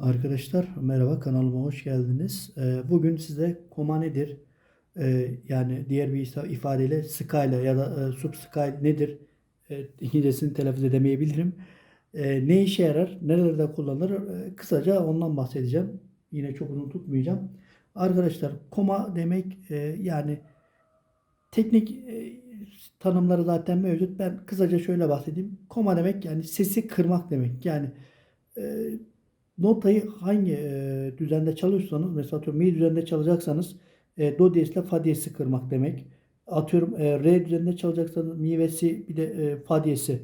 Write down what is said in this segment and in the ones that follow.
Arkadaşlar merhaba kanalıma hoş geldiniz. Ee, Bugün size koma nedir? Ee, Yani diğer bir ifadeyle skala ya da e, subskala nedir? E, İngilizcesini telaffuz edemeyebilirim. E, Ne işe yarar? Nerelerde kullanılır? Kısaca ondan bahsedeceğim. Yine çok uzun tutmayacağım. Arkadaşlar koma demek e, yani teknik tanımları zaten mevcut. Ben kısaca şöyle bahsedeyim. Koma demek yani sesi kırmak demek. Yani notayı hangi e, düzende çalıyorsanız mesela atıyorum mi düzeninde çalacaksanız e, do diyez ile fa diyezi kırmak demek. Atıyorum e, re düzeninde çalacaksanız mi ve si bir de e, fa diyezi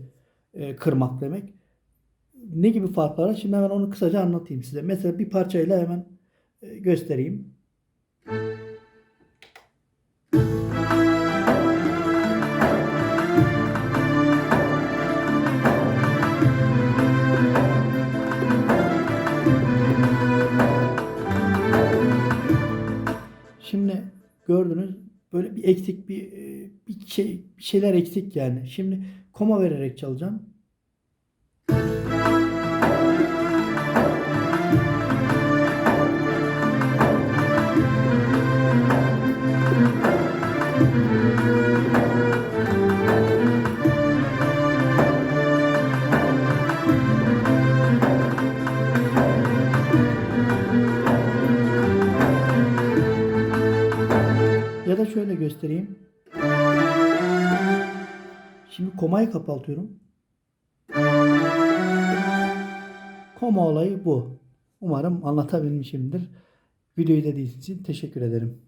e, kırmak demek. Ne gibi farklar var? Şimdi hemen onu kısaca anlatayım size. Mesela bir parçayla hemen e, göstereyim. Şimdi gördünüz böyle bir eksik bir e, bir şey bir şeyler eksik yani. Şimdi koma vererek çalacağım. Şöyle göstereyim. Şimdi komayı kapatıyorum. Koma olayı bu. Umarım anlatabilmişimdir. Videoyu izlediğiniz için teşekkür ederim.